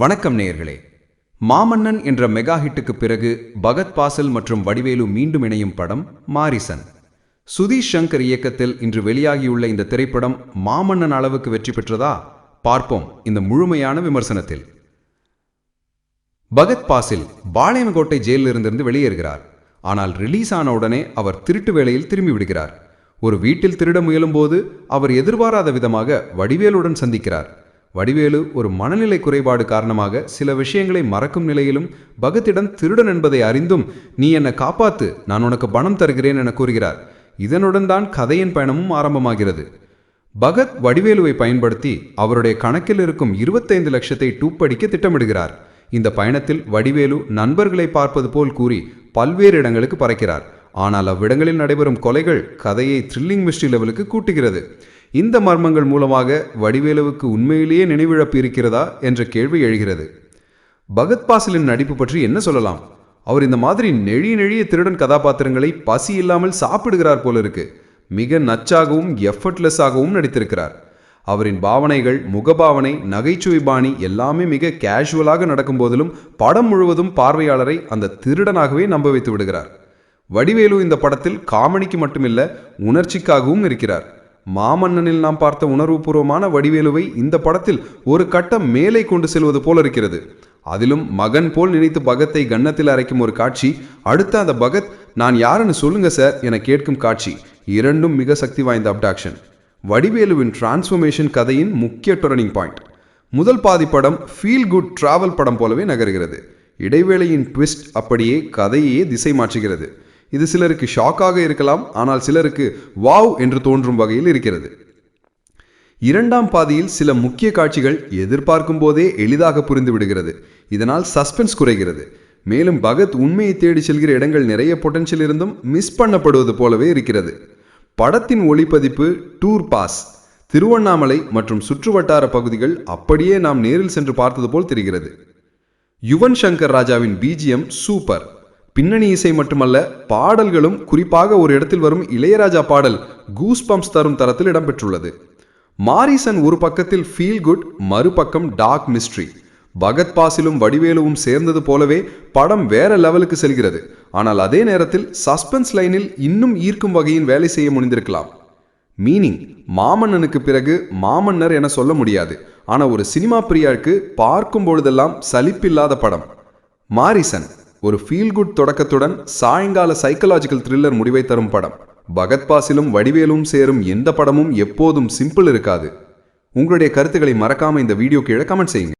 வணக்கம் நேயர்களே. மாமன்னன் என்ற மெகா ஹிட்டுக்கு பிறகு பகத் பாசல் மற்றும் வடிவேலு மீண்டும் இணையும் படம் மாரிசன். சுதீஷ் சங்கர் இயக்கத்தில் இன்று வெளியாகியுள்ள இந்த திரைப்படம் மாமன்னன் அளவுக்கு வெற்றி பெற்றதா? பார்ப்போம் இந்த முழுமையான விமர்சனத்தில். பகத் பாசில் பாளையங்கோட்டை ஜெயிலிலிருந்திருந்து வெளியேறுகிறார். ஆனால் ரிலீஸ் ஆன உடனே அவர் திருட்டு வேளையில் திரும்பி விடுகிறார். ஒரு வீட்டில் திருட முயலும்போது அவர் எதிர்பாராத விதமாக வடிவேலுடன் சந்திக்கிறார். வடிவேலு ஒரு மனநிலை குறைபாடு காரணமாக சில விஷயங்களை மறக்கும் நிலையிலும் பகத்திடம் திருடன் என்பதை அறிந்தும் நீ என்னை காப்பாத்து நான் உனக்கு பணம் தருகிறேன் என கூறுகிறார். இதனுடன் தான் கதையின் பயணமும் ஆரம்பமாகிறது. பகத் வடிவேலுவை பயன்படுத்தி அவருடைய கணக்கில் இருக்கும் இருபத்தைந்து லட்சத்தை டூப்படிக்க திட்டமிடுகிறார். இந்த பயணத்தில் வடிவேலு நண்பர்களை பார்ப்பது போல் கூறி பல்வேறு இடங்களுக்கு பறக்கிறார். ஆனால் அவ்விடங்களில் நடைபெறும் கொலைகள் கதையை த்ரில்லிங் மிஸ்ட்ரி லெவலுக்கு கூட்டுகிறது. இந்த மர்மங்கள் மூலமாக வடிவேலுவுக்கு உண்மையிலேயே நினைவிழப்பு இருக்கிறதா என்ற கேள்வி எழுகிறது. பகத் பாசிலின் நடிப்பு பற்றி என்ன சொல்லலாம்? அவர் இந்த மாதிரி நெழிய நெழிய திருடன் கதாபாத்திரங்களை பசி இல்லாமல் சாப்பிடுகிறார் போல இருக்கு. மிக நச்சாகவும் எஃபர்ட்லெஸ்ஸாகவும் நடித்திருக்கிறார். அவரின் பாவனைகள் முகபாவனை நகைச்சுவை பாணி எல்லாமே மிக கேஷுவலாக நடக்கும் போதிலும் படம் முழுவதும் பார்வையாளரை அந்த திருடனாகவே நம்ப வைத்து விடுகிறார். வடிவேலு இந்த படத்தில் காமெடிக்கு மட்டுமில்ல உணர்ச்சிக்காகவும் இருக்கிறார். மாமன்னனில் நாம் பார்த்த உணர்வுபூர்வமான வடிவேலுவை இந்த படத்தில் ஒரு கட்டம் மேலே கொண்டு செல்வது போல இருக்கிறது அதிலும் மகன் போல் நினைத்து பகத்தை கன்னத்தில் அரைக்கும் ஒரு காட்சி அடுத்த அந்த பகத் நான் யாருன்னு சொல்லுங்க சார் என கேட்கும் காட்சி இரண்டும் மிக சக்தி வாய்ந்த அப்டாக்ஷன். வடிவேலுவின் டிரான்ஸ்ஃபர்மேஷன் கதையின் முக்கிய டர்னிங் பாயிண்ட். முதல் பாதி படம் ஃபீல் குட் டிராவல் படம் போலவே நகர்கிறது. இடைவேளையின் ட்விஸ்ட் அப்படியே கதையே திசை மாற்றுகிறது. இது சிலருக்கு ஷாக்காக இருக்கலாம் ஆனால் சிலருக்கு வாவ் என்று தோன்றும் வகையில் இருக்கிறது. இரண்டாம் பாதியில் சில முக்கிய காட்சிகள் எதிர்பார்க்கும் போதே எளிதாக புரிந்து விடுகிறது. இதனால் சஸ்பென்ஸ் குறைகிறது. மேலும் பகத் உண்மையை தேடி செல்கிற இடங்கள் நிறைய பொட்டன்ஷியல் இருந்தும் மிஸ் பண்ணப்படுவது போலவே இருக்கிறது. படத்தின் ஒளிப்பதிப்பு டூர் பாஸ் திருவண்ணாமலை மற்றும் சுற்றுவட்டார பகுதிகள் அப்படியே நாம் நேரில் சென்று பார்த்தது போல் தெரிகிறது. யுவன் சங்கர் ராஜாவின் பிஜிஎம் சூப்பர். பின்னணி இசை மட்டுமல்ல பாடல்களும் குறிப்பாக ஒரு இடத்தில் வரும் இளையராஜா பாடல் கூஸ் பம்ப்ஸ் தரும் தரத்தில் இடம்பெற்றுள்ளது. மாரிசன் ஒரு பக்கத்தில் ஃபீல் குட் மறுபக்கம் டார்க் மிஸ்ட்ரி பகத் பாசிலும் வடிவேலுவும் சேர்ந்தது போலவே படம் வேற லெவலுக்கு செல்கிறது. ஆனால் அதே நேரத்தில் சஸ்பென்ஸ் லைனில் இன்னும் ஈர்க்கும் வகையின் வேலை செய்ய முடிந்திருக்கலாம் மீனிங் மாமன்னனுக்கு பிறகு மாமன்னர் என சொல்ல முடியாது. ஆனால் ஒரு சினிமா பிரியாருக்கு பார்க்கும் பொழுதெல்லாம் சலிப்பில்லாத படம். மாரிசன் ஒரு ஃபீல் குட் தொடக்கத்துடன் சாயங்கால சைக்கலாஜிக்கல் த்ரில்லர் முடிவை தரும் படம். பகத் பாசிலும் வடிவேலும் சேரும் எந்த படமும் எப்போதும் சிம்பிள் இருக்காது. உங்களுடைய கருத்துக்களை மறக்காம இந்த வீடியோ கீழே கமெண்ட் செய்யுங்க.